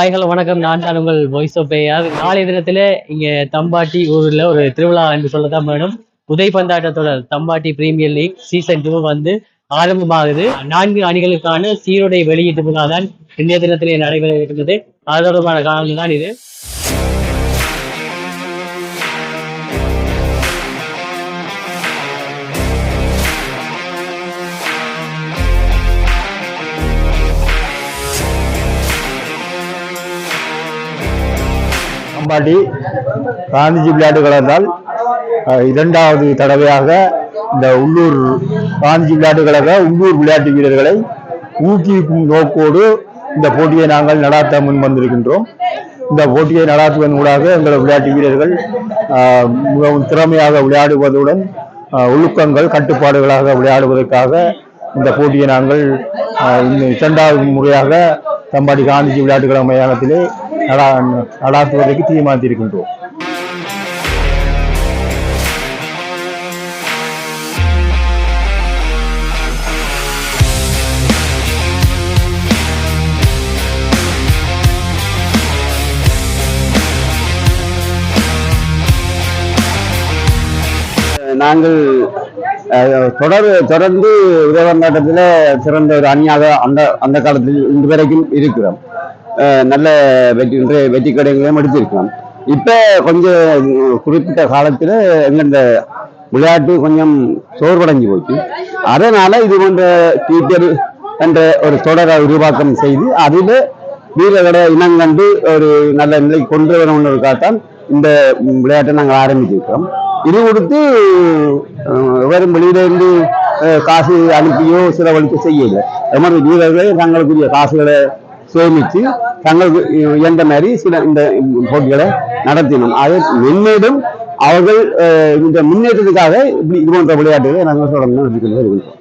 பாய்கள் வணக்கம். நான் தான் உங்கள் வாய்ஸ் ஆஃப் பேயார் நாளைய தினத்தில் இங்கே தம்பாட்டி ஊரில் ஒரு திருவிழா என்று சொல்லத்தான் வேணும். உதைப்பந்தாட்ட தொடர் தம்பாட்டி பிரீமியர் லீக் சீசன் டூ வந்து ஆரம்பமாகுது. நான்கு அணிகளுக்கான சீருடை வெளியீட்டு விழா தான் இன்றைய தினத்திலே நடைபெற இருக்கிறது அது தொடர்பான காரணம் தான் இது. அம்பாட்டி காந்திஜி விளையாட்டு கழகத்தால் இரண்டாவது தடவையாக இந்த உள்ளூர் காந்திஜி விளையாட்டு கழக உள்ளூர் விளையாட்டு வீரர்களை ஊக்குவிக்கும் நோக்கோடு இந்த போட்டியை நாங்கள் நடாத்த முன் வந்திருக்கின்றோம். இந்த போட்டியை நடாத்துவதன் ஊடாக எங்கள் விளையாட்டு வீரர்கள் மிகவும் திறமையாக விளையாடுவதுடன் ஒழுக்கங்கள் கட்டுப்பாடுகளாக விளையாடுவதற்காக இந்த போட்டியை நாங்கள் இரண்டாவது முறையாக தம்பாடி காந்திஜி விளையாட்டுக்கள மைதானத்திலே நடா நடாத்துவதற்கு தீர்மானித்திருக்கின்றோம். நாங்கள் தொடர் தொடர்ந்து உதவநாட்டத்தில் சிறந்த ஒரு அணியாக அந்த அந்த காலத்தில் இன்று வரைக்கும் இருக்கிறோம். நல்ல வெற்றி இன்றைய வெற்றி கடைகளையும் எடுத்திருக்கிறோம் இப்போ கொஞ்சம் குறிப்பிட்ட காலத்தில் எங்கள்ட விளையாட்டு கொஞ்சம் சோர்வடைஞ்சு போச்சு. அதனால் இது போன்ற டீச்சர் என்ற ஒரு தொடரை உருவாக்கம் செய்து அதில் வீரர்களை இனங்கண்டு ஒரு நல்ல நிலைக்கு கொண்டு வரணுன்றதுக்காகத்தான் இந்த விளையாட்டை நாங்கள் ஆரம்பிச்சிருக்கிறோம் இது கொடுத்து வெறும் வெளியிலிருந்து காசு அனுப்பியோ செலவழிக்க செய்யல. அது மாதிரி வீரர்களை தங்களுக்குரிய காசுகளை சேமித்து தங்களுக்கு எந்த மாதிரி சில இந்த போட்டிகளை நடத்தினோம். அது மென்மேலும் அவர்கள் இந்த முன்னேற்றத்துக்காக இப்படி இது போன்ற விளையாட்டுகளை நாங்கள் தொடர்ந்து நடத்திக்கொண்டு வருகின்றோம்